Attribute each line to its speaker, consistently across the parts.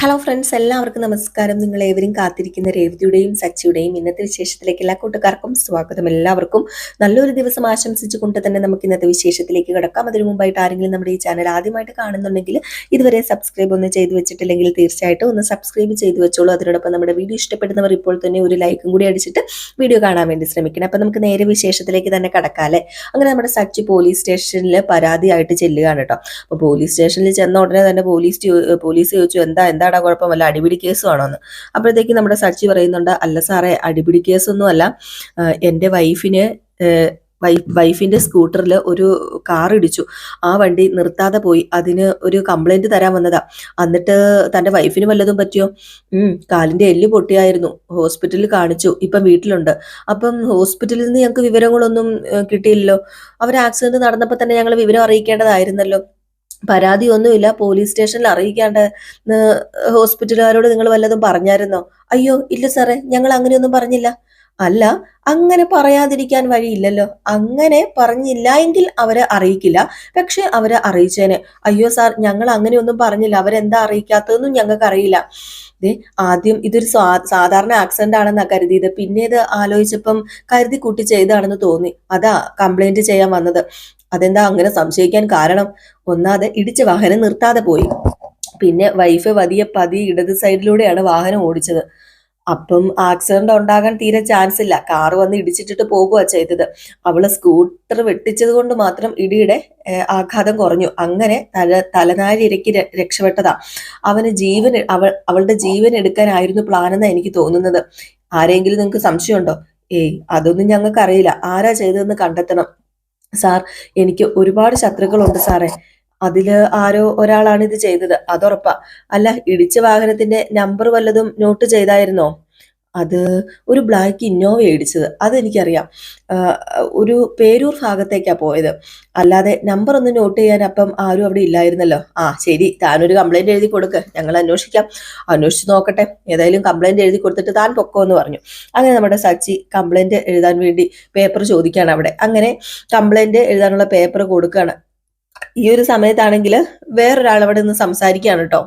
Speaker 1: Hello friends എല്ലാവർക്കും നമസ്കാരം. നിങ്ങൾ ഏവരും കാത്തിരിക്കുന്ന രേവതിയുടെയും സച്ചിയുടെയും ഇന്നത്തെ വിശേഷത്തിലേക്ക് എല്ലാ കൂട്ടുകാർക്കും സ്വാഗതം. എല്ലാവർക്കും നല്ലൊരു ദിവസം ആശംസിച്ചുകൊണ്ട് തന്നെ നമുക്ക് ഇന്നത്തെ വിശേഷത്തിലേക്ക് കിടക്കാം. അതിനു മുമ്പായിട്ട് ആരെങ്കിലും നമ്മുടെ ഈ ചാനൽ ആദ്യമായിട്ട് കാണുന്നുണ്ടെങ്കിൽ ഇതുവരെ സബ്സ്ക്രൈബ് ഒന്ന് ചെയ്തു വെച്ചിട്ടില്ലെങ്കിൽ തീർച്ചയായിട്ടും ഒന്ന് സബ്സ്ക്രൈബ് ചെയ്തു വെച്ചോളൂ. അതിനോടൊപ്പം നമ്മുടെ വീഡിയോ ഇഷ്ടപ്പെടുന്നവർ ഇപ്പോൾ തന്നെ ഒരു ലൈക്കും കൂടി അടിച്ചിട്ട് വീഡിയോ കാണാൻ വേണ്ടി ശ്രമിക്കണം. അപ്പം നമുക്ക് നേരെ വിശേഷത്തിലേക്ക് തന്നെ കടക്കാല്ലേ അങ്ങനെ നമ്മുടെ സച്ചി പോലീസ് സ്റ്റേഷനിൽ പരാതിയായിട്ട് ചെല്ലുകയാണ് കേട്ടോ. അപ്പോൾ പോലീസ് സ്റ്റേഷനിൽ ചെന്ന ഉടനെ തന്നെ പോലീസ് പോലീസ് ചോദിച്ചു എന്താ എന്താടാ കുഴപ്പം വല്ല അടിപിടി കേസുമാണോ എന്ന് അപ്പോഴത്തേക്ക് നമ്മുടെ സച്ചി പറയുന്നുണ്ട് അല്ല സാറേ അടിപിടി കേസൊന്നും അല്ല എന്റെ വൈഫിന് വൈഫ് വൈഫിന്റെ സ്കൂട്ടറിൽ ഒരു കാർ ഇടിച്ചു. ആ വണ്ടി നിർത്താതെ പോയി. അതിന് ഒരു കംപ്ലൈന്റ് തരാൻ വന്നതാ. എന്നിട്ട് തന്റെ വൈഫിന് വല്ലതും പറ്റിയോ? കാലിന്റെ എല്ല് പൊട്ടിയായിരുന്നു. ഹോസ്പിറ്റലിൽ കാണിച്ചു. ഇപ്പം വീട്ടിലുണ്ട്. അപ്പം ഹോസ്പിറ്റലിൽ നിന്ന് ഞങ്ങൾക്ക് വിവരങ്ങളൊന്നും കിട്ടിയില്ലല്ലോ. അവർ ആക്സിഡന്റ് നടന്നപ്പോൾ തന്നെ ഞങ്ങൾ വിവരം അറിയിക്കേണ്ടതായിരുന്നല്ലോ. പരാതിയൊന്നുമില്ല. പോലീസ് സ്റ്റേഷനിൽ അറിയിക്കാണ്ട് ഹോസ്പിറ്റലുകാരോട് നിങ്ങൾ വല്ലതും പറഞ്ഞായിരുന്നോ? അയ്യോ ഇല്ല സാറേ ഞങ്ങൾ അങ്ങനെയൊന്നും പറഞ്ഞില്ല. അല്ല അങ്ങനെ പറയാതിരിക്കാൻ വഴിയില്ലല്ലോ. അങ്ങനെ പറഞ്ഞില്ല എങ്കിൽ അവരെ അറിയിക്കില്ല. പക്ഷെ അവരെ അറിയിച്ചേനെ. അയ്യോ സാർ ഞങ്ങൾ അങ്ങനെയൊന്നും പറഞ്ഞില്ല. അവരെന്താ അറിയിക്കാത്തതെന്നും ഞങ്ങൾക്ക് അറിയില്ല. ആദ്യം ഇതൊരു സ്വാ സാധാരണ ആക്സിഡന്റ് ആണെന്നാ കരുതിയത്. പിന്നെ ഇത് ആലോചിച്ചപ്പം കരുതി കൂട്ടി ചെയ്താണെന്ന് തോന്നി. അതാ കംപ്ലൈന്റ് ചെയ്യാൻ വന്നത്. അതെന്താ അങ്ങനെ സംശയിക്കാൻ കാരണം? ഒന്നാതെ ഇടിച്ച വാഹനം നിർത്താതെ പോയി. പിന്നെ വൈഫ് പതിയെ പതി ഇടത് സൈഡിലൂടെയാണ് വാഹനം ഓടിച്ചത്. അപ്പം ആക്സിഡന്റ് ഉണ്ടാകാൻ തീരെ ചാൻസ് ഇല്ല. കാർ വന്ന് ഇടിച്ചിട്ടിട്ട് പോകുക ചെയ്തത്. അവൾ സ്കൂട്ടർ വെട്ടിച്ചത് കൊണ്ട് മാത്രം ഇടിയുടെ ആഘാതം കുറഞ്ഞു. അങ്ങനെ തല തലനാരിരക്കി ര- രക്ഷപ്പെട്ടതാ. അവന് ജീവൻ അവൾ അവളുടെ ജീവൻ എടുക്കാനായിരുന്നു പ്ലാൻ എന്നാ എനിക്ക് തോന്നുന്നത്. ആരെങ്കിലും നിങ്ങൾക്ക് സംശയമുണ്ടോ? ഏയ് അതൊന്നും ഞങ്ങൾക്ക് അറിയില്ല ആരാ ചെയ്തതെന്ന് കണ്ടെത്തണം. സാർ എനിക്ക് ഒരുപാട് ശത്രുക്കളുണ്ട് സാറേ. അതിൽ ആരോ ഒരാളാണ് ഇത് ചെയ്തത്. അതുറപ്പാ. അല്ല ഇടിച്ച വാഹനത്തിന്റെ നമ്പർ വല്ലതും നോട്ട് ചെയ്തായിരുന്നോ? അത് ഒരു ബ്ലാക്ക് ഇന്നോവ ഇടിച്ചത് അതെനിക്കറിയാം. ഒരു പേരൂർ ഭാഗത്തേക്കാണ് പോയത്. അല്ലാതെ നമ്പർ ഒന്ന് നോട്ട് ചെയ്യാൻ അപ്പം ആരും അവിടെ ഇല്ലായിരുന്നല്ലോ. ആ ശരി. താനൊരു കംപ്ലൈന്റ് എഴുതി കൊടുക്ക്. ഞങ്ങൾ അന്വേഷിക്കാം. അന്വേഷിച്ച് നോക്കട്ടെ. ഏതായാലും കംപ്ലൈന്റ് എഴുതി കൊടുത്തിട്ട് താൻ പൊക്കോ എന്ന് പറഞ്ഞു. അങ്ങനെ നമ്മുടെ സച്ചി കംപ്ലൈന്റ് എഴുതാൻ വേണ്ടി പേപ്പർ ചോദിക്കുകയാണ് അവിടെ. അങ്ങനെ കംപ്ലൈന്റ് എഴുതാനുള്ള പേപ്പർ കൊടുക്കുകയാണ് ഈ ഒരു സമയത്താണെങ്കിൽ വേറൊരാൾ അവിടെ നിന്ന് സംസാരിക്കുകയാണ് കേട്ടോ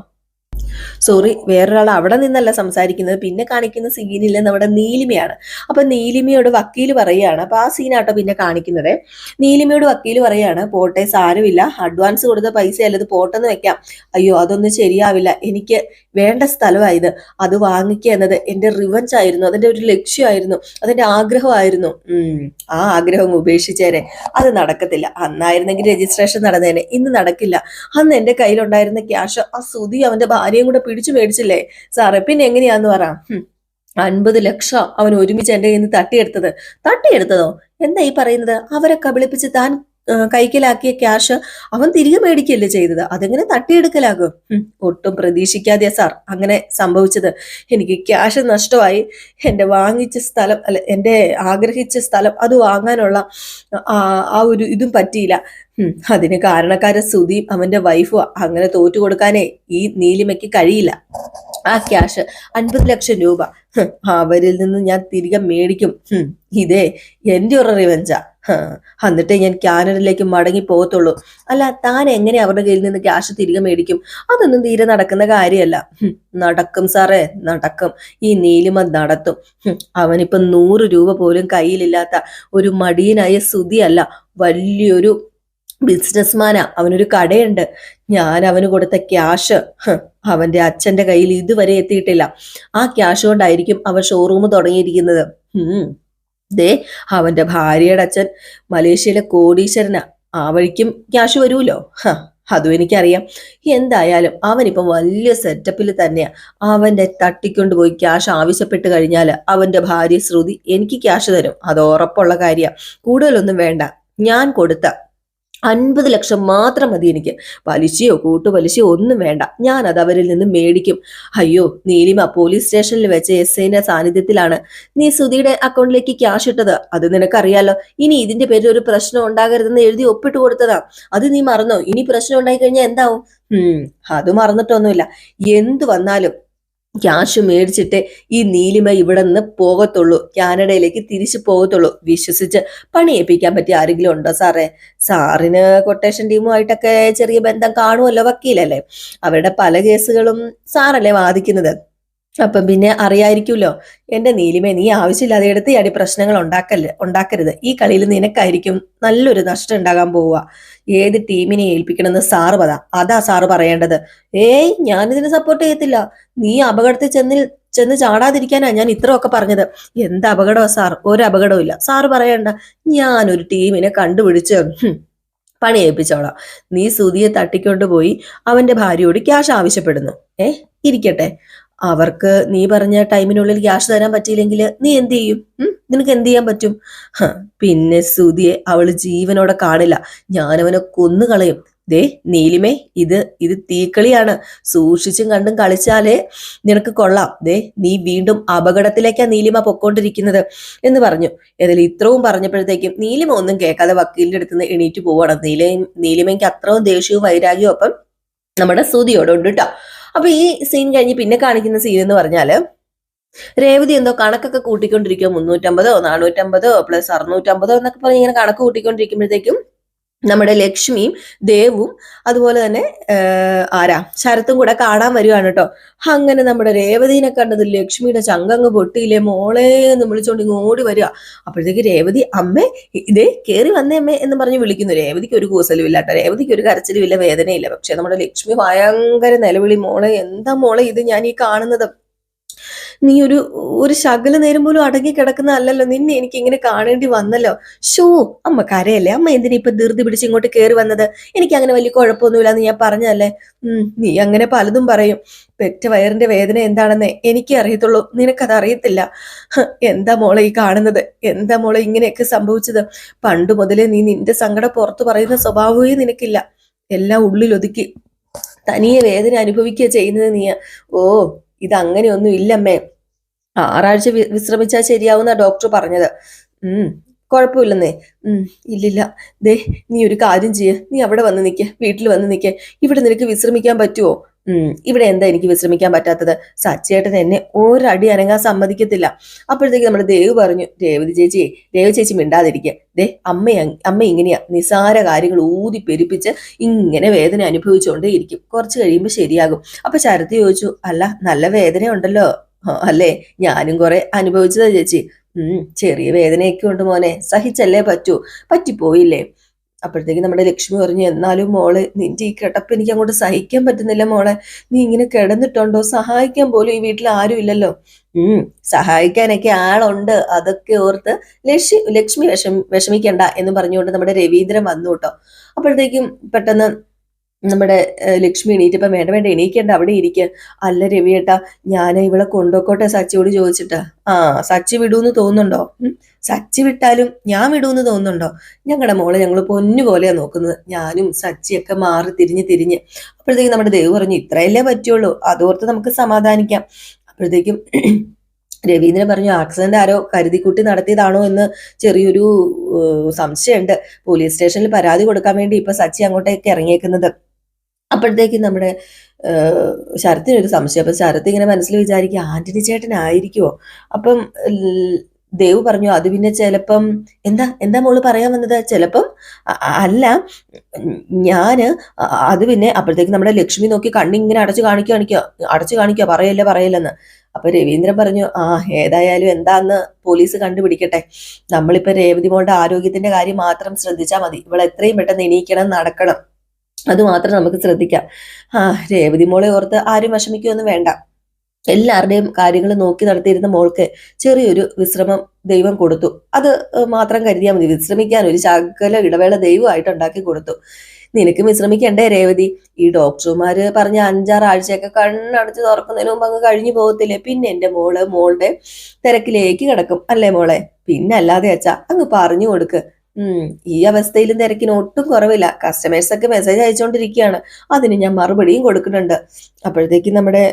Speaker 1: സോറി വേറൊരാൾ അവിടെ നിന്നല്ല സംസാരിക്കുന്നത്. പിന്നെ കാണിക്കുന്ന സീനിൽ നമ്മുടെ നീലിമയാണ്. അപ്പൊ നീലിമയോട് വക്കീൽ പറയുകയാണ്. അപ്പൊ ആ സീനാട്ടോ പിന്നെ കാണിക്കുന്നത്. നീലിമയോട് വക്കീൽ പറയുകയാണ് പോട്ടെ സാരമില്ല. അഡ്വാൻസ് കൊടുത്ത പൈസ അല്ലത് പോട്ടെന്ന് വെക്കാം. അയ്യോ അതൊന്നും ശരിയാവില്ല. എനിക്ക് വേണ്ട സ്ഥലമായത്. അത് വാങ്ങിക്കുക എന്നത് എന്റെ റിവഞ്ച് ആയിരുന്നു. അതിന്റെ ഒരു ലക്ഷ്യമായിരുന്നു. അതിന്റെ ആഗ്രഹമായിരുന്നു. ആ ആഗ്രഹം ഉപേക്ഷിച്ചേരെ. അത് നടക്കത്തില്ല. അന്നായിരുന്നെങ്കിൽ രജിസ്ട്രേഷൻ നടന്നേനെ. ഇന്ന് നടക്കില്ല. അന്ന് എന്റെ കയ്യിലുണ്ടായിരുന്ന ക്യാഷ് ആ സുതി അവന്റെ ഭാര്യയും കൂടെ പിടിച്ചു മേടിച്ചില്ലേ? സാറേ പിന്നെ എങ്ങനെയാന്ന് പറ. അൻപത് ലക്ഷം അവൻ ഒരുമിച്ച് എന്റെ കയ്യിൽ നിന്ന് തട്ടിയെടുത്തത്. തട്ടിയെടുത്തതോ? എന്താ ഈ പറയുന്നത്? അവരെ കബളിപ്പിച്ച് താൻ കൈക്കലാക്കിയ ക്യാഷ് അവൻ തിരികെ മേടിക്കുകയല്ലേ ചെയ്തത്? അതെങ്ങനെ തട്ടിയെടുക്കലാകും? ഒട്ടും പ്രതീക്ഷിക്കാതെ സാർ അങ്ങനെ സംഭവിച്ചത്. എനിക്ക് ക്യാഷ് നഷ്ടമായി. എന്റെ വാങ്ങിച്ച സ്ഥലം അല്ല എന്റെ ആഗ്രഹിച്ച സ്ഥലം അത് വാങ്ങാനുള്ള ആ ഒരു ഇതും പറ്റിയില്ല. അതിന് കാരണക്കാരൻ സുധീം അവന്റെ വൈഫും അങ്ങനെ തോറ്റു കൊടുക്കാനേ ഈ നീലിമയ്ക്ക് കഴിയില്ല. ആ ക്യാഷ് അൻപത് ലക്ഷം രൂപ. അവരിൽ നിന്ന് ഞാൻ തിരികെ മേടിക്കും. ഇതേ എന്റെ ഒരു റിവഞ്ചാ എന്നിട്ടേ ഞാൻ കാനഡയിലേക്ക് മടങ്ങി പോകത്തുള്ളൂ. അല്ല താൻ എങ്ങനെ അവരുടെ കയ്യിൽ നിന്ന് ക്യാഷ് തിരികെ മേടിക്കും? അതൊന്നും തീരെ നടക്കുന്ന കാര്യമല്ല. നടക്കും സാറേ നടക്കും. ഈ നീലിമ നടത്തും. അവനിപ്പം നൂറ് രൂപ പോലും കയ്യിലില്ലാത്ത ഒരു മടിയനായ സുതിയല്ല വലിയൊരു ബിസിനസ്മാനാ. അവനൊരു കടയുണ്ട്. ഞാൻ അവന് കൊടുത്ത ക്യാഷ് അവന്റെ അച്ഛന്റെ കയ്യിൽ ഇതുവരെ എത്തിയിട്ടില്ല. ആ ക്യാഷ് കൊണ്ടായിരിക്കും അവൻ ഷോറൂം തുടങ്ങിയിരിക്കുന്നത്. ദേ അവന്റെ ഭാര്യയുടെ അച്ഛൻ മലേഷ്യയിലെ കോടീശ്വരനാ. ആ വഴിക്കും ക്യാഷ് വരുമല്ലോ. അതും എനിക്കറിയാം. എന്തായാലും അവനിപ്പം വലിയ സെറ്റപ്പിൽ തന്നെയാ. അവന്റെ തട്ടിക്കൊണ്ടുപോയി ക്യാഷ് ആവശ്യപ്പെട്ട് കഴിഞ്ഞാൽ അവന്റെ ഭാര്യ ശ്രുതി എനിക്ക് ക്യാഷ് തരും. അത് ഉറപ്പുള്ള കാര്യ. കൂടുതലൊന്നും വേണ്ട. ഞാൻ കൊടുത്ത അൻപത് ലക്ഷം മാത്രം മതി എനിക്ക്. പലിശയോ കൂട്ടുപലിശയോ ഒന്നും വേണ്ട. ഞാൻ അത് അവരിൽ നിന്ന് മേടിക്കും. അയ്യോ നീലിമ പോലീസ് സ്റ്റേഷനിൽ വെച്ച എസ് ഐന്റെ സാന്നിധ്യത്തിലാണ് നീ സുധിയുടെ അക്കൗണ്ടിലേക്ക് ക്യാഷ് ഇട്ടത്. അത് നിനക്കറിയാലോ. ഇനി ഇതിന്റെ പേരിൽ ഒരു പ്രശ്നം ഉണ്ടാകരുതെന്ന് എഴുതി ഒപ്പിട്ട് കൊടുത്തതാ. അത് നീ മറന്നോ? ഇനി പ്രശ്നം ഉണ്ടായി കഴിഞ്ഞാൽ എന്താവും? ഉം അത് മറന്നിട്ടൊന്നുമില്ല. എന്ത് വന്നാലും ക്യാഷ് മേടിച്ചിട്ട് ഈ നീലിമ ഇവിടെ നിന്ന് പോകത്തുള്ളൂ. കാനഡയിലേക്ക് തിരിച്ചു പോകത്തുള്ളൂ. വിശ്വസിച്ച് പണിയേപ്പിക്കാൻ പറ്റിയ ആരെങ്കിലും ഉണ്ടോ സാറേ? സാറിന് കൊട്ടേഷൻ ടീമുമായിട്ടൊക്കെ ചെറിയ ബന്ധം കാണുമല്ലോ വക്കീലല്ലേ? അവരുടെ പല കേസുകളും സാറല്ലേ വാദിക്കുന്നത്? അപ്പം പിന്നെ അറിയായിരിക്കുമല്ലോ എന്റെ നീലിമേ നീ ആവശ്യമില്ലാതെ എടുത്ത് അടി പ്രശ്നങ്ങൾ ഉണ്ടാക്കല്ല ഉണ്ടാക്കരുത്. ഈ കളിയിൽ നിനക്കായിരിക്കും നല്ലൊരു നഷ്ടം ഉണ്ടാകാൻ പോവുക. ഏത് ടീമിനെ ഏൽപ്പിക്കണമെന്ന് സാറ് പതാ അതാ സാറ് പറയേണ്ടത്. ഏയ് ഞാനിതിന് സപ്പോർട്ട് ചെയ്യത്തില്ല. നീ അപകടത്തിൽ ചെന്നിൽ ചെന്ന് ചാടാതിരിക്കാനാ ഞാൻ ഇത്രയൊക്കെ പറഞ്ഞത്. എന്ത് അപകടമാ സാർ? ഒരു അപകടവും ഇല്ല. സാറ് പറയണ്ട. ഞാനൊരു ടീമിനെ കണ്ടുപിടിച്ച് പണി ഏൽപ്പിച്ചോളാം. നീ സുതിയെ തട്ടിക്കൊണ്ട് പോയി അവന്റെ ഭാര്യയോട് ക്യാഷ് ആവശ്യപ്പെടുന്നു. ഏ ഇരിക്കട്ടെ. അവർക്ക് നീ പറഞ്ഞ ടൈമിനുള്ളിൽ ക്യാഷ് തരാൻ പറ്റിയില്ലെങ്കിൽ നീ എന്ത് ചെയ്യും? നിനക്ക് എന്ത് ചെയ്യാൻ പറ്റും? പിന്നെ സുതിയെ അവൾ ജീവനോടെ കാണില്ല. ഞാനവനെ കൊന്നുകളയും ദേ നീലിമേ ഇത് ഇത് തീക്കളിയാണ്. സൂക്ഷിച്ചും കണ്ടും കളിച്ചാലേ നിനക്ക് കൊള്ളാം. ദേ നീ വീണ്ടും അപകടത്തിലേക്കാ നീലിമ പൊക്കോണ്ടിരിക്കുന്നത് എന്ന് പറഞ്ഞു. ഏതായാലും ഇത്രയും പറഞ്ഞപ്പോഴത്തേക്കും നീലിമ ഒന്നും കേൾക്കാതെ വക്കീലിന്റെ അടുത്ത് നിന്ന് എണീറ്റ് പോവാണ്. നീലയും നീലിമയ്ക്ക് അത്രയും ദേഷ്യവും വൈരാഗ്യവും ഒപ്പം നമ്മുടെ സുതിയോടുണ്ട് കേട്ടോ അപ്പൊ ഈ സീൻ കഴിഞ്ഞ് പിന്നെ കാണിക്കുന്ന സീൻ എന്ന് പറഞ്ഞാൽ രേവതി എന്തോ കണക്കൊക്കെ കൂട്ടിക്കൊണ്ടിരിക്കുക മുന്നൂറ്റമ്പതോ നാനൂറ്റമ്പതോ പ്ലസ് അറുന്നൂറ്റമ്പതോ എന്നൊക്കെ പറഞ്ഞ് ഇങ്ങനെ കണക്ക് കൂട്ടിക്കൊണ്ടിരിക്കുമ്പോഴത്തേക്കും നമ്മുടെ ലക്ഷ്മിയും ദേവും അതുപോലെ തന്നെ ആരാ? ശരത്തും കൂടെ കാണാൻ വരികയാണ് കേട്ടോ. അങ്ങനെ നമ്മുടെ രേവതിനെ കണ്ടത് ലക്ഷ്മിയുടെ ചങ്കങ്ങ് പൊട്ടിയില്ലേ മോളെ എന്ന് വിളിച്ചോണ്ട് ഇങ്ങ് ഓടി വരിക. അപ്പോഴത്തേക്ക് രേവതി അമ്മേ ഇതേ കയറി വന്നേ അമ്മേ എന്ന് പറഞ്ഞ് വിളിക്കുന്നു. രേവതിക്ക് ഒരു കൂസലും ഇല്ല കേട്ടോ. രേവതിക്ക് ഒരു കരച്ചിലും ഇല്ല വേദനയില്ല പക്ഷെ നമ്മുടെ ലക്ഷ്മി ഭയങ്കര നിലവിളി. മോളെ എന്താ മോളെ ഇത് ഞാൻ ഈ കാണുന്നത്? നീ ഒരു ഒരു ശകല നേരം പോലും അടങ്ങി കിടക്കുന്ന അല്ലല്ലോ നിന്നെ എനിക്ക് ഇങ്ങനെ കാണേണ്ടി വന്നല്ലോ. ഷോ അമ്മ കരയല്ലേ? അമ്മ എന്തിനാ ഇപ്പൊ ധൃതി പിടിച്ച് ഇങ്ങോട്ട് കയറി വന്നത്? എനിക്ക് അങ്ങനെ വലിയ കുഴപ്പമൊന്നുമില്ല എന്ന് ഞാൻ പറഞ്ഞല്ലേ ഉം നീ അങ്ങനെ പലതും പറയും. പെറ്റ വയറിന്റെ വേദന എന്താണെന്ന് എനിക്കേ അറിയത്തുള്ളൂ. നിനക്കത് അറിയത്തില്ല എന്താ മോളെ ഈ കാണുന്നത്? എന്താ മോളെ ഇങ്ങനെയൊക്കെ സംഭവിച്ചത്? പണ്ട് മുതലേ നീ നിന്റെ സങ്കടം പുറത്തു പറയുന്ന സ്വഭാവമേ നിനക്കില്ല. എല്ലാം ഉള്ളിലൊതുക്കി. തനിയെ വേദന അനുഭവിക്കുക ചെയ്യുന്നത് നീ ഓ ഇത് അങ്ങനെയൊന്നും ഇല്ലമ്മേ ആറാഴ്ച വിശ്രമിച്ചാൽ ശരിയാവുന്ന ഡോക്ടർ പറഞ്ഞത്. ഉം കുഴപ്പമില്ലെന്നേ. ഉം ഇല്ലില്ല. ദേ നീ ഒരു കാര്യം ചെയ്യ്. നീ അവിടെ വന്ന് നിൽക്കേ വീട്ടിൽ വന്ന് നിൽക്കേ ഇവിടെ നിനക്ക് വിശ്രമിക്കാൻ പറ്റുമോ ഇവിടെ എന്താ എനിക്ക് വിശ്രമിക്കാൻ പറ്റാത്തത്? സച്ചേട്ടൻ എന്നെ ഒരടി അനങ്ങാൻ സമ്മതിക്കത്തില്ല. അപ്പോഴത്തേക്ക് നമ്മുടെ ദേവ് പറഞ്ഞു രേവതി ചേച്ചി രേവതി ചേച്ചി മിണ്ടാതിരിക്കുക. ദേ അമ്മ അമ്മ ഇങ്ങനെയാ നിസാര കാര്യങ്ങൾ ഊതി പെരുപ്പിച്ച് ഇങ്ങനെ വേദന അനുഭവിച്ചുകൊണ്ടേ ഇരിക്കും. കുറച്ച് കഴിയുമ്പോൾ ശരിയാകും. അപ്പൊ ശരത്തി ചോദിച്ചു അല്ല നല്ല വേദന ഉണ്ടല്ലോ. അല്ലേ? ഞാനും കുറെ അനുഭവിച്ചതാ ചേച്ചി. ഉം ചെറിയ വേദനയൊക്കെ ഉണ്ട് മോനെ. സഹിച്ചല്ലേ പറ്റൂ? പറ്റിപ്പോയില്ലേ? അപ്പോഴത്തേക്ക് നമ്മുടെ ലക്ഷ്മി പറഞ്ഞു എന്നാലും മോൾ നിന്റെ ഈ കിടപ്പ് എനിക്ക് അങ്ങോട്ട് സഹിക്കാൻ പറ്റുന്നില്ല മോളെ. നീ ഇങ്ങനെ കിടന്നിട്ടുണ്ടോ? സഹായിക്കാൻ പോലും ഈ വീട്ടിൽ ആരും ഇല്ലല്ലോ. ഉം സഹായിക്കാനൊക്കെ ആളുണ്ട്. അതൊക്കെ ഓർത്ത് ലക്ഷ്മി ലക്ഷ്മി വിഷം വിഷമിക്കണ്ട എന്ന് പറഞ്ഞുകൊണ്ട് നമ്മുടെ രവീന്ദ്രൻ വന്നു കേട്ടോ. അപ്പോഴത്തേക്കും പെട്ടെന്ന് നമ്മുടെ ലക്ഷ്മി എണീറ്റപ്പം വേണ്ട വേണ്ട എണീക്കേണ്ട അവിടെ ഇരിക്കുക അല്ല രവിയേട്ടാ ഞാൻ ഇവിടെ കൊണ്ടുപോക്കോട്ടെ സച്ചിയോട് ചോദിച്ചിട്ടാ. ആ സച്ചി വിടൂന്ന് തോന്നുന്നുണ്ടോ? സച്ചി വിട്ടാലും ഞാൻ വിടൂന്ന് തോന്നുന്നുണ്ടോ? ഞങ്ങളുടെ മോളെ ഞങ്ങൾ പൊന്നു പോലെയാ നോക്കുന്നത്. ഞാനും സച്ചിയൊക്കെ മാറി തിരിഞ്ഞ് തിരിഞ്ഞ്. അപ്പോഴത്തേക്കും നമ്മുടെ ദേവ് പറഞ്ഞു ഇത്രയല്ലേ പറ്റുള്ളൂ അതോർത്ത് നമുക്ക് സമാധാനിക്കാം. അപ്പോഴത്തേക്കും രവീന്ദ്രൻ പറഞ്ഞു ആക്സിഡന്റ് ആരോ കരുതിക്കുട്ടി നടത്തിയതാണോ എന്ന് ചെറിയൊരു സംശയമുണ്ട്. പോലീസ് സ്റ്റേഷനിൽ പരാതി കൊടുക്കാൻ വേണ്ടി ഇപ്പൊ സച്ചി അങ്ങോട്ടേക്ക് ഇറങ്ങിയേക്കുന്നത്. അപ്പോഴത്തേക്കും നമ്മുടെ ശരത്തിനൊരു സംശയം. അപ്പം ശരത്ത് ഇങ്ങനെ മനസ്സിൽ വിചാരിക്കുക ആന്റണി ചേട്ടനായിരിക്കുമോ അപ്പം ദേവ് പറഞ്ഞു അത് പിന്നെ ചിലപ്പം എന്താ എന്താ മോൾ പറയാൻ വന്നത്? ചിലപ്പം അല്ല ഞാൻ അത് പിന്നെ അപ്പോഴത്തേക്ക് നമ്മുടെ ലക്ഷ്മി നോക്കി കണ്ണിങ്ങനെ അടച്ചു കാണിക്കുക കാണിക്കുക അടച്ചു കാണിക്കുക പറയല്ലേ പറയല്ലെന്ന്. അപ്പൊ രവീന്ദ്രൻ പറഞ്ഞു ആ ഏതായാലും എന്താന്ന് പോലീസ് കണ്ടുപിടിക്കട്ടെ. നമ്മളിപ്പോ രേവതി മോളുടെ ആരോഗ്യത്തിന്റെ കാര്യം മാത്രം ശ്രദ്ധിച്ചാൽ മതി. ഇവളെത്രയും പെട്ടെന്ന് എണീക്കണം നടക്കണം. അത് മാത്രം നമുക്ക് ശ്രദ്ധിക്കാം. ആ രേവതി മോളെ ഓർത്ത് ആരും വിഷമിക്കുകയൊന്നും വേണ്ട. എല്ലാവരുടെയും കാര്യങ്ങൾ നോക്കി നടത്തിയിരുന്ന മോൾക്ക് ചെറിയൊരു വിശ്രമം ദൈവം കൊടുത്തു. അത് മാത്രം കരുതിയാൽ മതി. വിശ്രമിക്കാൻ ഒരു ശകല ഇടവേള ദൈവമായിട്ട് ഉണ്ടാക്കി കൊടുത്തു. നിനക്ക് വിശ്രമിക്കണ്ടേ രേവതി? ഈ ഡോക്ടർമാര് പറഞ്ഞ അഞ്ചാറ് ആഴ്ചയൊക്കെ കണ്ണടച്ച് തുറക്കുന്നതിന് മുമ്പ് അങ്ങ് കഴിഞ്ഞു പോകത്തില്ലേ? പിന്നെ എന്റെ മോൾ മോളുടെ തിരക്കിലേക്ക് കിടക്കും. അല്ലേ മോളെ? പിന്നെ അല്ലാതെ അച്ഛാ അങ്ങ് പറഞ്ഞു കൊടുക്ക്. ഈ അവസ്ഥയിലും തിരക്കിന് ഒട്ടും കുറവില്ല. കസ്റ്റമേഴ്സ് ഒക്കെ മെസ്സേജ് അയച്ചുകൊണ്ടിരിക്കുകയാണ് അതിന് ഞാൻ മറുപടിയും കൊടുക്കുന്നുണ്ട്. അപ്പോഴത്തേക്കും നമ്മുടെ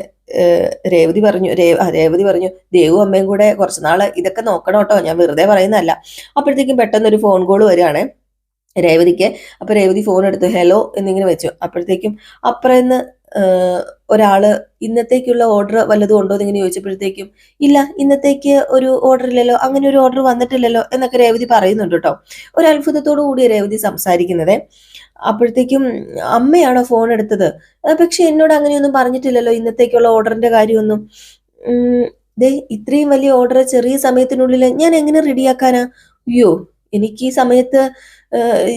Speaker 1: രേവതി പറഞ്ഞു രേവതി പറഞ്ഞു ദേവു അമ്മയും കൂടെ കുറച്ച് നാൾ ഇതൊക്കെ നോക്കണം കേട്ടോ ഞാൻ വെറുതെ പറയുന്നതല്ല. അപ്പോഴത്തേക്കും പെട്ടെന്ന് ഒരു ഫോൺ കോൾ വരികയാണ് രേവതിക്ക്. അപ്പൊ രേവതി ഫോൺ എടുത്തു ഹലോ എന്നിങ്ങനെ വെച്ചു. അപ്പോഴത്തേക്കും അപ്പുറന്ന് ഒരാൾ ഇന്നത്തേക്കുള്ള ഓർഡർ വല്ലതും ഉണ്ടോ എന്ന് ഇങ്ങനെ ചോദിച്ചപ്പോഴത്തേക്കും ഇല്ല ഇന്നത്തേക്ക് ഒരു ഓർഡർ ഇല്ലല്ലോ അങ്ങനെ ഒരു ഓർഡർ വന്നിട്ടില്ലല്ലോ എന്നൊക്കെ രേവതി പറയുന്നുണ്ട് കേട്ടോ. ഒരു കൂടി രേവതി സംസാരിക്കുന്നത്. അപ്പോഴത്തേക്കും അമ്മയാണോ ഫോൺ എടുത്തത്? പക്ഷെ എന്നോട് അങ്ങനെയൊന്നും പറഞ്ഞിട്ടില്ലല്ലോ ഇന്നത്തേക്കുള്ള ഓർഡറിന്റെ കാര്യമൊന്നും. ദേ ഇത്രയും വലിയ ഓർഡർ ചെറിയ സമയത്തിനുള്ളിൽ ഞാൻ എങ്ങനെ റെഡിയാക്കാനാ അയ്യോ എനിക്ക് ഈ സമയത്ത്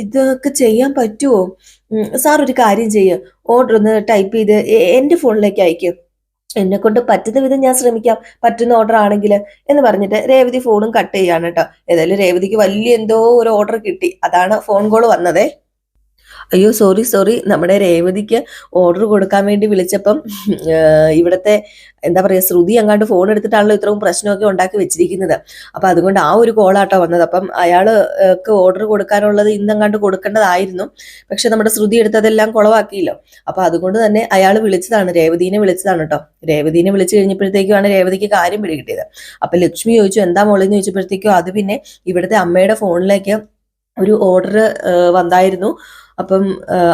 Speaker 1: ഇതൊക്കെ ചെയ്യാൻ പറ്റുമോ സാർ ഒരു കാര്യം ചെയ്യ്. ഓർഡർ ഒന്ന് ടൈപ്പ് ചെയ്ത് എന്റെ ഫോണിലേക്ക് അയക്കും. എന്നെ കൊണ്ട് പറ്റുന്ന വിധം ഞാൻ ശ്രമിക്കാം. പറ്റുന്ന ഓർഡർ ആണെങ്കിൽ എന്ന് പറഞ്ഞിട്ട് രേവതി ഫോണും കട്ട് ചെയ്യാണ് കേട്ടോ ഏതായാലും രേവതിക്ക് വലിയ എന്തോ ഒരു ഓർഡർ കിട്ടി. അതാണ് ഫോൺ കോൾ വന്നതേ. അയ്യോ സോറി സോറി നമ്മുടെ രേവതിക്ക് ഓർഡർ കൊടുക്കാൻ വേണ്ടി വിളിച്ചപ്പം ഇവിടുത്തെ എന്താ പറയുക ശ്രുതി അങ്ങാണ്ട് ഫോൺ എടുത്തിട്ടാണല്ലോ ഇത്രയും പ്രശ്നമൊക്കെ ഉണ്ടാക്കി വെച്ചിരിക്കുന്നത്. അപ്പം അതുകൊണ്ട് ആ ഒരു കോളാട്ടോ വന്നത്. അപ്പം അയാൾക്ക് ഓർഡർ കൊടുക്കാനുള്ളത് ഇന്നങ്ങാണ്ട് കൊടുക്കേണ്ടതായിരുന്നു. പക്ഷെ നമ്മുടെ ശ്രുതി എടുത്തതെല്ലാം കുളവാക്കിയില്ലോ. അപ്പം അതുകൊണ്ട് തന്നെ അയാൾ വിളിച്ചതാണ് രേവതീനെ വിളിച്ചതാണ് കേട്ടോ രേവതീനെ വിളിച്ചു കഴിഞ്ഞപ്പോഴത്തേക്കുമാണ് രേവതിക്ക് കാര്യം പിടികിട്ടിയത്. അപ്പം ലക്ഷ്മി ചോദിച്ചു എന്താ മോളെന്ന് ചോദിച്ചപ്പോഴത്തേക്കും അത് പിന്നെ ഇവിടുത്തെ അമ്മയുടെ ഫോണിലേക്ക് ഒരു ഓർഡർ വന്നായിരുന്നു. അപ്പം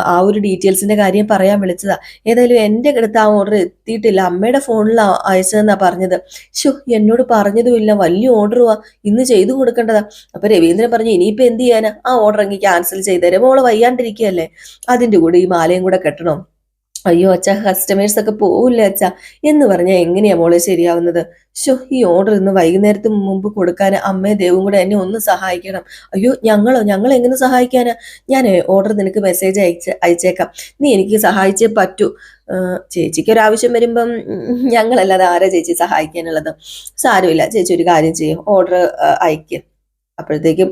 Speaker 1: ആ, ഒരു ഡീറ്റെയിൽസിന്റെ കാര്യം പറയാൻ വിളിച്ചതാ. ഏതായാലും എന്റെ അടുത്ത് ആ ഓർഡർ എത്തിയിട്ടില്ല. അമ്മയുടെ ഫോണിൽ അയച്ചതെന്നാ പറഞ്ഞത്. ഷോ എന്നോട് പറഞ്ഞതുമില്ല. വലിയ ഓർഡറുവാ ഇന്ന് ചെയ്തു കൊടുക്കേണ്ടതാ. അപ്പൊ രവീന്ദ്രൻ പറഞ്ഞു ഇനിയിപ്പോ എന്ത് ചെയ്യാനാ? ആ ഓർഡർ അങ്ങ് ക്യാൻസൽ ചെയ്തേരെ. മോൾ വയ്യാണ്ടിരിക്കുകയല്ലേ? അതിന്റെ കൂടെ ഈ മാലയും കൂടെ കെട്ടണോ? അയ്യോ അച്ഛാ കസ്റ്റമേഴ്സ് ഒക്കെ പോവില്ല അച്ഛാ? എന്ന് പറഞ്ഞാൽ എങ്ങനെയാ മോളെ ശരിയാവുന്നത്? ഷോ ഈ ഓർഡർ ഇന്ന് വൈകുന്നേരത്തിന് മുമ്പ് കൊടുക്കാൻ അമ്മയെ ദേവും കൂടെ എന്നെ ഒന്ന് സഹായിക്കണം. അയ്യോ ഞങ്ങളോ? ഞങ്ങൾ എങ്ങനെ സഹായിക്കാനാ? ഞാൻ ഓർഡർ നിനക്ക് മെസ്സേജ് അയച്ച് അയച്ചേക്കാം. നീ എനിക്ക് സഹായിച്ചേ പറ്റൂ. ചേച്ചിക്ക് ഒരു ആവശ്യം വരുമ്പം ഞങ്ങളല്ലാതെ ആരാ ചേച്ചി സഹായിക്കാനുള്ളത്? സാരമില്ല ചേച്ചി ഒരു കാര്യം ചെയ്യും. ഓർഡർ അയക്കുക അപ്പോഴത്തേക്കും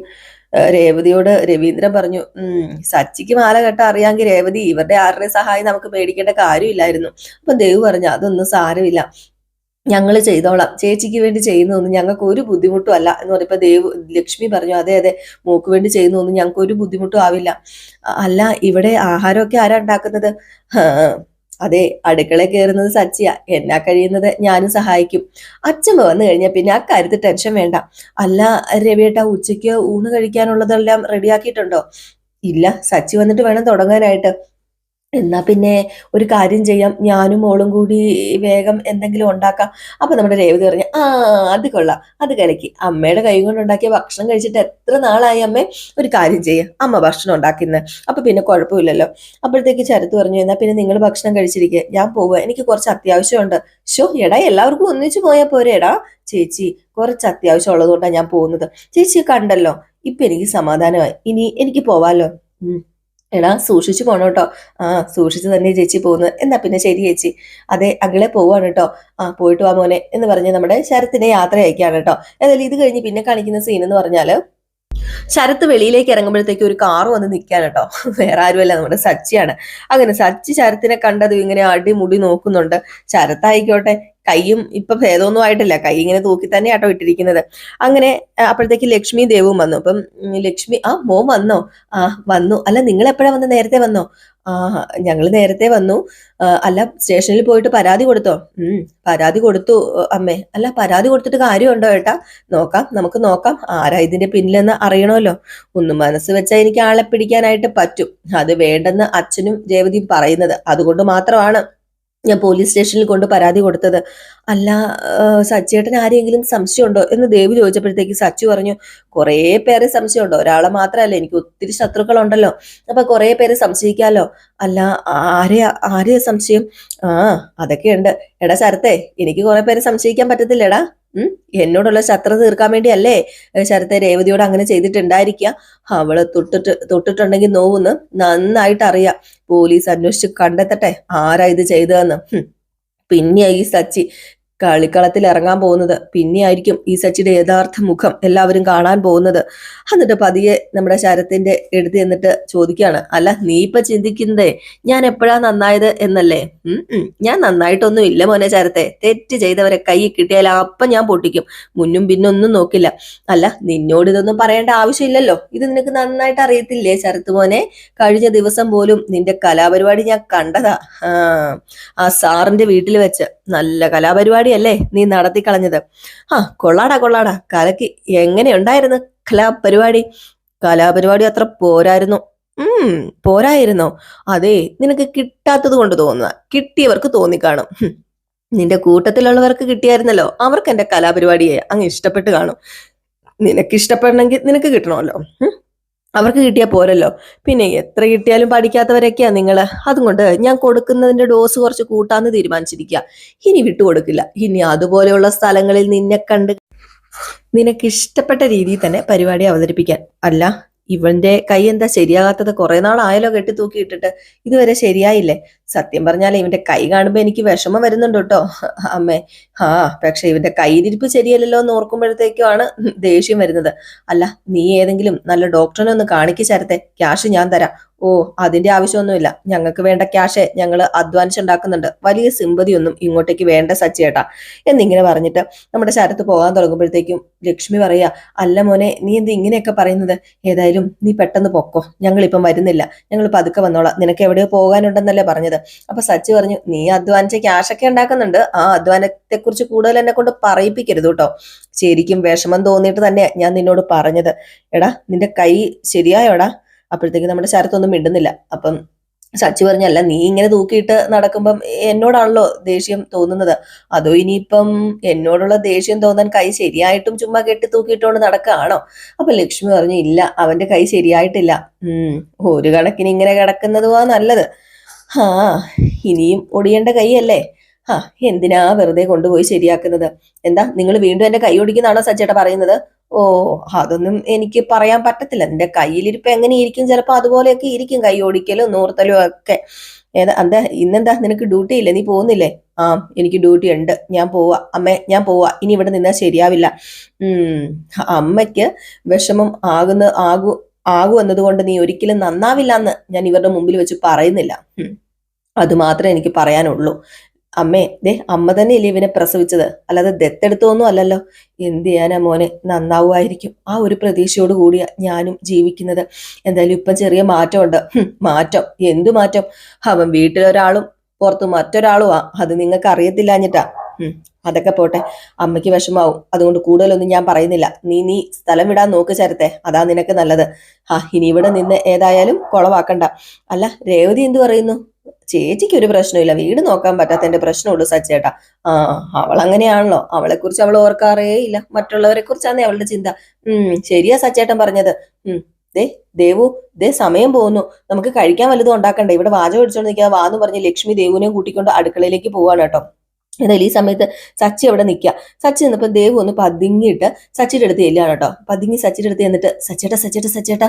Speaker 1: രേവതിയോട് രവീന്ദ്രൻ പറഞ്ഞു ഉം സച്ചിക്ക് മാല കെട്ട അറിയാമെങ്കിൽ രേവതി ഇവരുടെ ആരുടെ സഹായം നമുക്ക് പേടിക്കേണ്ട കാര്യമില്ലായിരുന്നു. അപ്പൊ ദേവ് പറഞ്ഞു അതൊന്നും സാരമില്ല. ഞങ്ങൾ ചെയ്തോളാം. ചേച്ചിക്ക് വേണ്ടി ചെയ്യുന്നതൊന്നും ഞങ്ങൾക്ക് ഒരു ബുദ്ധിമുട്ടും അല്ല. എന്ന് പറഞ്ഞപ്പോൾ ദേവ് ലക്ഷ്മി പറഞ്ഞു അതെ അതെ മോക്ക് വേണ്ടി ചെയ്യുന്നതൊന്നും ഞങ്ങൾക്ക് ഒരു ബുദ്ധിമുട്ടും ആവില്ല. അല്ല ഇവിടെ ആഹാരമൊക്കെ ആരാ ഉണ്ടാക്കുന്നത്? അതെ അടുക്കള കയറുന്നത് സച്ചിയ. എന്നാ കഴിയുന്നത്? ഞാനും സഹായിക്കും. അച്ഛമ്മ വന്നു കഴിഞ്ഞാൽ പിന്നെ ആ കാര്യത്തിൽ ടെൻഷൻ വേണ്ട. അല്ല രവിയേട്ടാ ഉച്ചയ്ക്ക് ഊണ് കഴിക്കാനുള്ളതെല്ലാം റെഡിയാക്കിയിട്ടുണ്ടോ? ഇല്ല സച്ചി വന്നിട്ട് വേണം തുടങ്ങാനായിട്ട്. എന്നാ പിന്നെ ഒരു കാര്യം ചെയ്യാം. ഞാനും മോളും കൂടി വേഗം എന്തെങ്കിലും ഉണ്ടാക്കാം. അപ്പൊ നമ്മുടെ രേവതി പറഞ്ഞു ആ അത് കൊള്ളാം. അത് കലക്കി. അമ്മയുടെ കൈ കൊണ്ട് ഉണ്ടാക്കിയ ഭക്ഷണം കഴിച്ചിട്ട് എത്ര നാളായി അമ്മ? ഒരു കാര്യം ചെയ്യാം. അമ്മ ഭക്ഷണം ഉണ്ടാക്കുന്നത് അപ്പൊ പിന്നെ കുഴപ്പമില്ലല്ലോ. അപ്പോഴത്തേക്ക് ചരത്ത് പറഞ്ഞു എന്നാൽ പിന്നെ നിങ്ങൾ ഭക്ഷണം കഴിച്ചിരിക്കുക ഞാൻ പോവുക എനിക്ക് കുറച്ച് അത്യാവശ്യമുണ്ട്. ഷോ എടാ എല്ലാവർക്കും ഒന്നിച്ചു പോയാൽ പോരെ എടാ ചേച്ചി കുറച്ച് അത്യാവശ്യം ഉള്ളതുകൊണ്ടാണ് ഞാൻ പോകുന്നത്. ചേച്ചി കണ്ടല്ലോ. ഇപ്പൊ എനിക്ക് സമാധാനമായി. ഇനി എനിക്ക് പോവാലോ? എടാ സൂക്ഷിച്ചു പോണം കേട്ടോ ആ സൂക്ഷിച്ചു തന്നെ ചേച്ചി പോകുന്നത് എന്നാ പിന്നെ ശരി ചേച്ചി. അതെ അകളെ പോവാണ് കേട്ടോ ആ പോയിട്ട് വാ മോനെ എന്ന് പറഞ്ഞ് നമ്മുടെ ശരത്തിനെ യാത്ര അയക്കാണ് കേട്ടോ ഏതായാലും ഇത് കഴിഞ്ഞ് പിന്നെ കാണിക്കുന്ന സീൻ എന്ന് പറഞ്ഞാൽ ശരത്ത് വെളിയിലേക്ക് ഇറങ്ങുമ്പോഴത്തേക്ക് ഒരു കാറ് വന്ന് നിൽക്കാൻ കേട്ടോ വേറെ ആരുമല്ല നമ്മുടെ സച്ചിയാണ്. അങ്ങനെ സച്ചി ശരത്തിനെ കണ്ടത് ഇങ്ങനെ അടിമുടി നോക്കുന്നുണ്ട്. ശരത്തായിക്കോട്ടെ കൈയും ഇപ്പൊ ഭേദമൊന്നും ആയിട്ടില്ല. കൈ ഇങ്ങനെ തൂക്കി തന്നെ ആട്ടോ ഇട്ടിരിക്കുന്നത്. അങ്ങനെ അപ്പോഴത്തേക്ക് ലക്ഷ്മി ദേവും വന്നു. അപ്പം ലക്ഷ്മി ആ മോൻ വന്നോ? ആ വന്നു. അല്ല നിങ്ങൾ എപ്പോഴാ വന്ന് നേരത്തെ വന്നോ? ആ ഞങ്ങൾ നേരത്തെ വന്നു. അല്ല സ്റ്റേഷനിൽ പോയിട്ട് പരാതി കൊടുത്തോ? ഉം പരാതി കൊടുത്തു അമ്മേ. അല്ല പരാതി കൊടുത്തിട്ട് കാര്യമുണ്ടോ ഏട്ടാ? നോക്കാം നമുക്ക് നോക്കാം. ആരാ ഇതിന്റെ പിന്നിലെന്ന് അറിയണമല്ലോ. ഒന്ന് മനസ്സ് വെച്ചാൽ എനിക്ക് ആളെ പിടിക്കാനായിട്ട് പറ്റും. അത് വേണ്ടെന്ന് അച്ഛനും രേവതിയും പറയുന്നത്. അതുകൊണ്ട് മാത്രമാണ്. ഞാൻ പോലീസ് സ്റ്റേഷനിൽ കൊണ്ട് പരാതി കൊടുത്തത്. അല്ല സച്ചേട്ടൻ ആരെങ്കിലും സംശയമുണ്ടോ? എന്ന് ദേവി ചോദിച്ചപ്പോഴത്തേക്ക് സച്ചു പറഞ്ഞു കുറേ പേരെ സംശയമുണ്ടോ? ഒരാളെ മാത്രമല്ല എനിക്ക് ഒത്തിരി ശത്രുക്കളുണ്ടല്ലോ. അപ്പൊ കുറേ പേരെ സംശയിക്കാമല്ലോ അല്ല ആരെയാ ആരെയാ സംശയം? ആ അതൊക്കെയുണ്ട്. എടാ ശരത്തെ എനിക്ക് കുറെ പേരെ സംശയിക്കാൻ പറ്റത്തില്ലടാ? എന്നോടുള്ള ശത്രു തീർക്കാൻ വേണ്ടിയല്ലേ ശരത്തെ രേവതിയോട് അങ്ങനെ ചെയ്തിട്ടുണ്ടായിരിക്കുക അവൾ തൊട്ടിട്ട് തൊട്ടിട്ടുണ്ടെങ്കിൽ നോവുന്ന് നന്നായിട്ട് അറിയാം. പോലീസ് അന്വേഷിച്ച് കണ്ടെത്തട്ടെ ആരാ ഇത് ചെയ്തതെന്ന്. പിന്നെ ഈ സച്ചി കളിക്കളത്തിൽ ഇറങ്ങാൻ പോകുന്നത്. പിന്നെയായിരിക്കും ഈ സച്ചിയുടെ യഥാർത്ഥ മുഖം എല്ലാവരും കാണാൻ പോകുന്നത്. എന്നിട്ട് പതിയെ നമ്മുടെ ശരത്തിന്റെ എടുത്ത് എന്നിട്ട് ചോദിക്കുകയാണ് അല്ല നീ ഇപ്പൊ ചിന്തിക്കുന്നതേ ഞാൻ എപ്പോഴാ നന്നായത് എന്നല്ലേ. ഞാൻ നന്നായിട്ടൊന്നും ഇല്ല മോനെ ശരത്തെ തെറ്റ് ചെയ്തവരെ കൈ കിട്ടിയാൽ അപ്പം ഞാൻ പൊട്ടിക്കും മുന്നും പിന്നൊന്നും നോക്കില്ല. അല്ല നിന്നോട് ഇതൊന്നും പറയേണ്ട ആവശ്യമില്ലല്ലോ ഇത് നിനക്ക് നന്നായിട്ട് അറിയത്തില്ലേ ശരത്ത് മോനെ? കഴിഞ്ഞ ദിവസം പോലും നിന്റെ കലാപരിപാടി ഞാൻ കണ്ടതാ ആ സാറിന്റെ വീട്ടിൽ വെച്ച് നല്ല കലാപരിപാടിയല്ലേ നീ നടത്തി കളഞ്ഞത് ആ കൊള്ളാടാ കൊള്ളാടാ. കലക്ക് എങ്ങനെയുണ്ടായിരുന്നു കലാപരിപാടി? കലാപരിപാടി അത്ര പോരായിരുന്നു. ഉം പോരായിരുന്നോ. അതെ നിനക്ക് കിട്ടാത്തത് കൊണ്ട് തോന്നുക കിട്ടിയവർക്ക് തോന്നിക്കാണും. കാണും നിന്റെ കൂട്ടത്തിലുള്ളവർക്ക് കിട്ടിയായിരുന്നല്ലോ. അവർക്ക് എന്റെ കലാപരിപാടിയെ അങ്ങ് ഇഷ്ടപ്പെട്ട് കാണും. നിനക്ക് ഇഷ്ടപ്പെടണമെങ്കിൽ നിനക്ക് കിട്ടണമല്ലോ. അവർക്ക് കിട്ടിയാൽ പോരല്ലോ. പിന്നെ എത്ര കിട്ടിയാലും പഠിക്കാത്തവരൊക്കെയാ നിങ്ങൾ അതുകൊണ്ട് ഞാൻ കൊടുക്കുന്നതിന്റെ ഡോസ് കുറച്ച് കൂട്ടാന്ന് തീരുമാനിച്ചിരിക്കുക ഇനി വിട്ടുകൊടുക്കില്ല ഇനി അതുപോലെയുള്ള സ്ഥലങ്ങളിൽ നിന്നെ കണ്ട് നിനക്ക് ഇഷ്ടപ്പെട്ട രീതിയിൽ തന്നെ പരിപാടി അവതരിപ്പിക്കാൻ. അല്ല ഇവന്റെ കൈ എന്താ ശരിയാകാത്തത്? കുറെ നാളായാലോ കെട്ടി തൂക്കിയിട്ടിട്ട്. ഇതുവരെ ശരിയായില്ലേ? സത്യം പറഞ്ഞാൽ ഇവന്റെ കൈ കാണുമ്പോ എനിക്ക് വിഷമം വരുന്നുണ്ട് കേട്ടോ. അമ്മേ ആ പക്ഷെ ഇവന്റെ കൈയിരിപ്പ് ശരിയല്ലല്ലോ എന്ന് ഓർക്കുമ്പോഴത്തേക്കുമാണ് ദേഷ്യം വരുന്നത്. അല്ല നീ ഏതെങ്കിലും നല്ല ഡോക്ടറിനെ ഒന്ന് കാണിക്ക് ചരത്തെ ക്യാഷ് ഞാൻ തരാം. ഓ അതിന്റെ ആവശ്യമൊന്നുമില്ല. ഞങ്ങൾക്ക് വേണ്ട ക്യാഷ് ഞങ്ങൾ അധ്വാനിച്ചുണ്ടാക്കുന്നുണ്ട് വലിയ സിമ്പതി ഒന്നും ഇങ്ങോട്ടേക്ക് വേണ്ട സച്ചിയേട്ടാ എന്നിങ്ങനെ പറഞ്ഞിട്ട് നമ്മുടെ ശരത്ത് പോകാൻ തുടങ്ങുമ്പോഴത്തേക്കും ലക്ഷ്മി പറയാ അല്ല മോനെ നീ എന്ത് ഇങ്ങനെയൊക്കെ പറയുന്നത്? ഏതായാലും നീ പെട്ടെന്ന് പൊക്കോ. ഞങ്ങളിപ്പം വരുന്നില്ല. ഞങ്ങൾ പതുക്കെ വന്നോളാം. നിനക്ക് എവിടെയോ പോകാനുണ്ടെന്നല്ലേ പറഞ്ഞത്. അപ്പൊ സച്ചി പറഞ്ഞു നീ അധ്വാനിച്ച ക്യാഷ് ഒക്കെ ഉണ്ടാക്കുന്നുണ്ട്. ആ അധ്വാനത്തെ കുറിച്ച് കൂടുതൽ എന്നെ കൊണ്ട് പറയിപ്പിക്കരുത് കേട്ടോ ശരിക്കും വിഷമം തോന്നിയിട്ട് തന്നെയാ ഞാൻ നിന്നോട് പറഞ്ഞത്. എടാ നിന്റെ കൈ ശരിയായോടാ അപ്പോഴത്തേക്ക് നമ്മുടെ ശരത്തൊന്നും മിണ്ടുന്നില്ല. അപ്പം സച്ചി പറഞ്ഞല്ല നീ ഇങ്ങനെ തൂക്കിയിട്ട് നടക്കുമ്പം എന്നോടാണല്ലോ ദേഷ്യം തോന്നുന്നത്. അതോ ഇനിയിപ്പം എന്നോടുള്ള ദേഷ്യം തോന്നാൻ കൈ ശരിയായിട്ടും ചുമ്മാ കെട്ടി തൂക്കിയിട്ടോണ്ട് നടക്കുകയാണോ അപ്പൊ ലക്ഷ്മി പറഞ്ഞു ഇല്ല അവന്റെ കൈ ശരിയായിട്ടില്ല. ഉം ഒരു കണക്കിന് ഇങ്ങനെ കിടക്കുന്നതുവാ നല്ലത്. ആ ഇനിയും ഒടിയേണ്ട കൈയല്ലേ? ആ എന്തിനാ വെറുതെ കൊണ്ടുപോയി ശരിയാക്കുന്നത്? എന്താ നിങ്ങൾ വീണ്ടും എന്റെ കൈ ഒടിക്കുന്നാണോ സച്ചേട്ട പറയുന്നത്? ഓ അതൊന്നും എനിക്ക് പറയാൻ പറ്റത്തില്ല. എന്റെ കയ്യിലിരിപ്പ് എങ്ങനെ ഇരിക്കും ചിലപ്പോ അതുപോലെയൊക്കെ ഇരിക്കും കൈ ഓടിക്കലും നൂർത്തലും ഒക്കെ. ഏതാ എന്താ ഇന്നെന്താ? നിനക്ക് ഡ്യൂട്ടി ഇല്ലേ? നീ പോകുന്നില്ലേ? ആ എനിക്ക് ഡ്യൂട്ടി ഉണ്ട്. ഞാൻ പോവാ. അമ്മേ ഞാൻ പോവാ. ഇനി ഇവിടെ നിന്നാൽ ശരിയാവില്ല. അമ്മയ്ക്ക് വിഷമം ആകുന്ന ആകു ആകു എന്നതുകൊണ്ട് നീ ഒരിക്കലും നന്നാവില്ല എന്ന് ഞാൻ ഇവരുടെ മുമ്പിൽ വെച്ച് പറയുന്നില്ല. ഉം. അത് മാത്രമേ എനിക്ക് പറയാനുള്ളൂ. അമ്മേ ദേ അമ്മ തന്നെയല്ലേ ഇവനെ പ്രസവിച്ചത്? അല്ലാതെ ദത്തെടുത്തൊന്നും അല്ലല്ലോ. എന്ത് ചെയ്യാനാ മോനെ? നന്നാവുമായിരിക്കും. ആ ഒരു പ്രതീക്ഷയോട് കൂടിയാ ഞാനും ജീവിക്കുന്നത്. എന്തായാലും ഇപ്പം ചെറിയ മാറ്റമുണ്ട്. മാറ്റം. എന്തു മാറ്റം? അവൻ വീട്ടിലൊരാളും പുറത്ത് ആ അത് നിങ്ങൾക്ക് അറിയത്തില്ലാഞ്ഞിട്ടാ അതൊക്കെ പോട്ടെ. അമ്മയ്ക്ക് വിഷമാവും. അതുകൊണ്ട് കൂടുതലൊന്നും ഞാൻ പറയുന്നില്ല. നീ നീ സ്ഥലം വിടാൻ നോക്ക് ചരത്തെ അതാ നിനക്ക് നല്ലത്. ആ ഇനി ഇവിടെ നിന്ന് ഏതായാലും കുളവാക്കണ്ട. അല്ല രേവതി എന്തു പറയുന്നു? ചേച്ചിക്ക് ഒരു പ്രശ്നമില്ല. വീട് നോക്കാൻ പറ്റാത്തതിന്റെ പ്രശ്നമുള്ളൂ സച്ചേട്ടാ. ആ അവൾ അങ്ങനെയാണല്ലോ അവളെ കുറിച്ച് അവൾ ഓർക്കാറേ ഇല്ല മറ്റുള്ളവരെ കുറിച്ചാണ് അവളുടെ ചിന്ത. ഉം ശരിയാ സച്ചേട്ടൻ പറഞ്ഞത്. ഉം ദേ ദേവു ദേ സമയം പോകുന്നു നമുക്ക് കഴിക്കാൻ വല്ലതും ഉണ്ടാക്കണ്ടേ? ഇവിടെ വാചകം അടിച്ചോണ്ട് നിൽക്കുക വാന്ന് പറഞ്ഞ് ലക്ഷ്മി ദേവുവിനെയും കൂട്ടിക്കൊണ്ട് അടുക്കളയിലേക്ക് പോവാണ് കേട്ടോ. എന്നാൽ ഈ സമയത്ത് സച്ചി അവിടെ നിൽക്കുക. സച്ചി നിന്നപ്പോൾ ദേവ് ഒന്ന് പതുങ്ങിയിട്ട് സച്ചിയുടെ അടുത്ത് ചെല്ലുകയാണ് കേട്ടോ. പതുങ്ങി സച്ചിയുടെ അടുത്ത് ചെന്നിട്ട് സച്ചേട്ടാ സച്ചേട്ടാ സച്ചേട്ടാ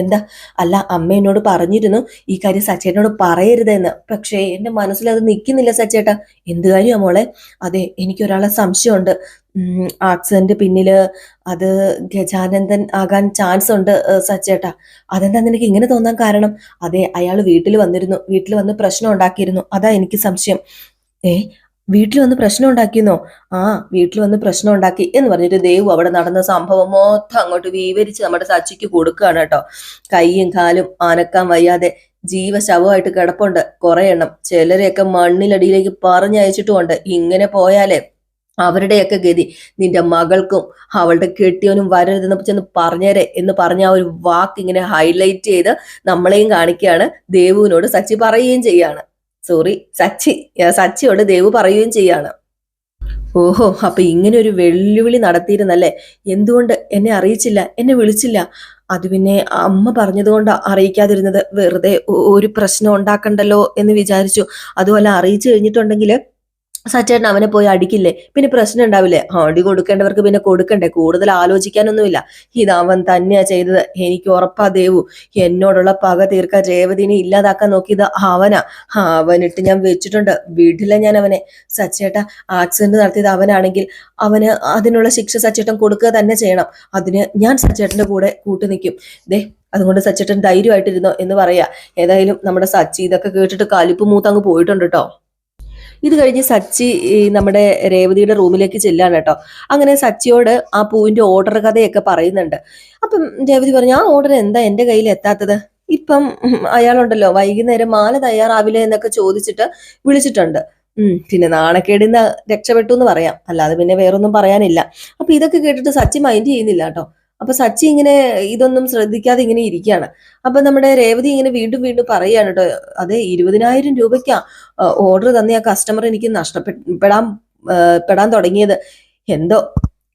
Speaker 1: എന്താ? അല്ല അമ്മ എന്നോട് പറഞ്ഞിരുന്നു ഈ കാര്യം സച്ചേട്ടനോട് പറയരുതെന്ന്. പക്ഷേ എന്റെ മനസ്സിൽ അത് നിൽക്കുന്നില്ല സച്ചേട്ടാ. എന്ത് കാര്യമാണ് മോളെ? അതെ എനിക്കൊരാളെ സംശയമുണ്ട്. ആക്സിഡന്റ് പിന്നിൽ അത് ഗജാനന്ദൻ ആകാൻ ചാൻസ് ഉണ്ട് സച്ചേട്ടാ. അതെന്താ നിനക്ക് ഇങ്ങനെ തോന്നാൻ കാരണം? അതെ അയാൾ വീട്ടിൽ വന്നിരുന്നു. വീട്ടിൽ വന്ന് പ്രശ്നം ഉണ്ടാക്കിയിരുന്നു. അതാ എനിക്ക് സംശയം. ഏ വീട്ടിൽ വന്ന് പ്രശ്നം ഉണ്ടാക്കിയെന്നോ? ആ വീട്ടിൽ വന്ന് പ്രശ്നം ഉണ്ടാക്കി എന്ന് പറഞ്ഞിട്ട് ദേവു അവിടെ നടന്ന സംഭവം മൊത്തം അങ്ങോട്ട് വിവരിച്ച് നമ്മുടെ സച്ചിക്ക് കൊടുക്കുകയാണ് കേട്ടോ. കൈയും കാലും ആനക്കാൻ വയ്യാതെ ജീവശവമായിട്ട് കിടപ്പുണ്ട്. കുറെ എണ്ണം. ചിലരെയൊക്കെ മണ്ണിലടിയിലേക്ക് പറഞ്ഞയച്ചിട്ടുമുണ്ട് ഇങ്ങനെ പോയാലേ അവരുടെയൊക്കെ ഗതി. നിന്റെ മകൾക്കും അവളുടെ കെട്ടിയവനും വരരുതെന്ന് ചെന്ന് പറഞ്ഞേരെ എന്ന് പറഞ്ഞ ആ ഒരു വാക്ക് ഇങ്ങനെ ഹൈലൈറ്റ് ചെയ്ത് നമ്മളെയും കാണിക്കുകയാണ്. ദേവുവിനോട് സച്ചി പറയുകയും ചെയ്യാണ്. സോറി സച്ചി സച്ചിയോട് ദേവു പറയുകയും ചെയ്യാണ്. ഓഹോ അപ്പൊ ഇങ്ങനെ ഒരു വെല്ലുവിളി നടത്തിയിരുന്നല്ലേ? എന്തുകൊണ്ട് എന്നെ അറിയിച്ചില്ല എന്നെ വിളിച്ചില്ല? അത് പിന്നെ അമ്മ പറഞ്ഞതുകൊണ്ട് അറിയിക്കാതിരുന്നത് വെറുതെ ഒരു പ്രശ്നം ഉണ്ടാക്കണ്ടല്ലോ എന്ന് വിചാരിച്ചു. അതുപോലെ അറിയിച്ചു കഴിഞ്ഞിട്ടുണ്ടെങ്കിൽ സച്ചേട്ടൻ അവനെ പോയി അടിക്കില്ലേ? പിന്നെ പ്രശ്നം ഉണ്ടാവില്ലേ? അടി കൊടുക്കേണ്ടവർക്ക് പിന്നെ കൊടുക്കണ്ടേ? കൂടുതൽ ആലോചിക്കാനൊന്നുമില്ല. ഇത് അവൻ തന്നെയാ ചെയ്തത്. എനിക്ക് ഉറപ്പാ ദേവു. എന്നോടുള്ള പക തീർക്ക രേവതിനെ ഇല്ലാതാക്കാൻ നോക്കിയത് അവനാ. അവനിട്ട് ഞാൻ വെച്ചിട്ടുണ്ട്. വിടില്ല ഞാൻ അവനെ. സച്ചേട്ട ആക്സിഡന്റ് നടത്തിയത് അവനാണെങ്കിൽ അവന് അതിനുള്ള ശിക്ഷ സച്ചേട്ടൻ കൊടുക്കുക തന്നെ ചെയ്യണം. അതിന് ഞാൻ സച്ചേട്ടന്റെ കൂടെ കൂട്ടു നിൽക്കും. ദേ അതുകൊണ്ട് സച്ചേട്ടൻ ധൈര്യമായിട്ടിരുന്നോ എന്ന് പറയാ. ഏതായാലും നമ്മുടെ സച്ചി ഇതൊക്കെ കേട്ടിട്ട് കലിപ്പ് മൂത്തങ്ങ് പോയിട്ടുണ്ട് കേട്ടോ. ഇത് കഴിഞ്ഞ് സച്ചി നമ്മുടെ രേവതിയുടെ റൂമിലേക്ക് ചെല്ലാണ് കേട്ടോ. അങ്ങനെ സച്ചിയോട് ആ പൂവിന്റെ ഓർഡർ കഥയൊക്കെ പറയുന്നുണ്ട്. അപ്പം രേവതി പറഞ്ഞു ആ ഓർഡർ എന്താ എന്റെ കയ്യിൽ എത്താത്തത്? ഇപ്പം അയാളുണ്ടല്ലോ വൈകുന്നേരം മാല തയ്യാറാവില്ലേ എന്നൊക്കെ ചോദിച്ചിട്ട് വിളിച്ചിട്ടുണ്ട്. ഉം പിന്നെ നാണക്കേടിന്ന് രക്ഷപ്പെട്ടു എന്ന് പറയാം. അല്ലാതെ പിന്നെ വേറൊന്നും പറയാനില്ല. അപ്പൊ ഇതൊക്കെ കേട്ടിട്ട് സച്ചി മൈൻഡ് ചെയ്യുന്നില്ല കേട്ടോ. അപ്പൊ സച്ചി ഇങ്ങനെ ഇതൊന്നും ശ്രദ്ധിക്കാതെ ഇങ്ങനെ ഇരിക്കുകയാണ്. അപ്പൊ നമ്മുടെ രേവതി ഇങ്ങനെ വീണ്ടും വീണ്ടും പറയുകയാണ് കേട്ടോ അതെ ഇരുപതിനായിരം രൂപയ്ക്കാ ഓർഡർ തന്നെ ആ കസ്റ്റമർ എനിക്ക് നഷ്ടപ്പെടാൻ പെടാൻ തുടങ്ങിയത്. എന്തോ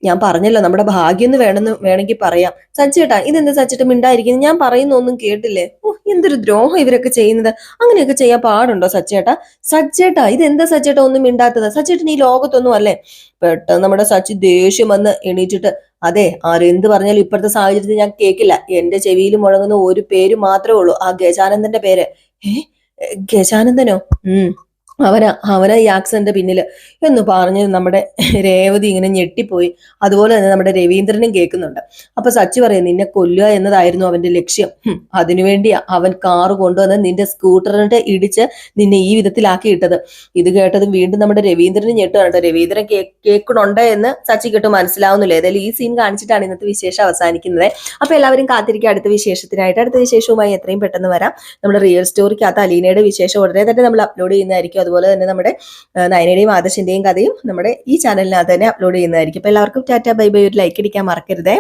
Speaker 1: ഞാൻ പറഞ്ഞല്ലോ നമ്മുടെ ഭാഗ്യം എന്ന് വേണമെന്ന് വേണമെങ്കിൽ പറയാം. സച്ചേട്ടാ ഇതെന്താ സച്ചേട്ട മിണ്ടായിരിക്കുന്നത് ഞാൻ പറയുന്ന ഒന്നും കേട്ടില്ലേ? ഓ എന്തൊരു ദ്രോഹം ഇവരൊക്കെ ചെയ്യുന്നത്. അങ്ങനെയൊക്കെ ചെയ്യാൻ പാടുണ്ടോ സച്ചേട്ടാ സച്ചേട്ടാ ഇതെന്താ സച്ചേട്ട ഒന്നും മിണ്ടാത്തത്? സച്ചേട്ടൻ ഈ ലോകത്തൊന്നും അല്ലേ? പെട്ടെന്ന് നമ്മുടെ സച്ചി ദേഷ്യം വന്ന് എണീറ്റിട്ട് അതെ ആരെന്ത് പറഞ്ഞാലും ഇപ്പോഴത്തെ സാഹചര്യത്തിൽ ഞാൻ കേൾക്കില്ല എന്റെ ചെവിയിൽ മുഴങ്ങുന്ന ഒരു പേര് മാത്രമേ ഉള്ളൂ. ആ ഗജാനന്ദന്റെ പേര്. ഏ ഗജാനന്ദനോ? ഉം. അവനാ അവന് ഈ ആക്സിഡന്റ് പിന്നിൽ എന്ന് പറഞ്ഞ് നമ്മുടെ രേവതി ഇങ്ങനെ ഞെട്ടിപ്പോയി. അതുപോലെ തന്നെ നമ്മുടെ രവീന്ദ്രനും കേൾക്കുന്നുണ്ട്. അപ്പൊ സച്ചി പറയും നിന്നെ കൊല്ലുക എന്നതായിരുന്നു അവന്റെ ലക്ഷ്യം. അതിനുവേണ്ടി അവൻ കാറ് കൊണ്ടുവന്ന് നിന്റെ സ്കൂട്ടറിന്റെ ഇടിച്ച് നിന്നെ ഈ വിധത്തിലാക്കി ഇട്ടത്. ഇത് കേട്ടതും വീണ്ടും നമ്മുടെ രവീന്ദ്രന് ഞെട്ടുകയാണ് രവീന്ദ്രൻ കേൾക്കണുണ്ട് എന്ന് സച്ചി കേട്ട് മനസ്സിലാവുന്നില്ല. ഏതായാലും ഈ സീൻ കാണിച്ചിട്ടാണ് ഇന്നത്തെ വിശേഷം അവസാനിക്കുന്നത്. അപ്പൊ എല്ലാവരും കാത്തിരിക്കുക. അടുത്ത വിശേഷത്തിനായിട്ട് അടുത്ത വിശേഷവുമായി എത്രയും പെട്ടെന്ന് വരാം. നമ്മുടെ റിയൽ സ്റ്റോറിക്കകത്ത് അലീനയുടെ വിശേഷം ഉടനെ തന്നെ നമ്മൾ അപ്ലോഡ് ചെയ്യുന്നതായിരിക്കും. അതുപോലെ തന്നെ നമ്മുടെ നയനയുടെയും ആദർശിന്റെയും കഥയും നമ്മുടെ ഈ ചാനലിനകത്ത് തന്നെ അപ്ലോഡ് ചെയ്യുന്നതായിരിക്കും. അപ്പൊ എല്ലാവർക്കും ടാറ്റ ബൈ ബൈ ഒരു ലൈക്ക് അടിക്കാൻ മറക്കരുതേ.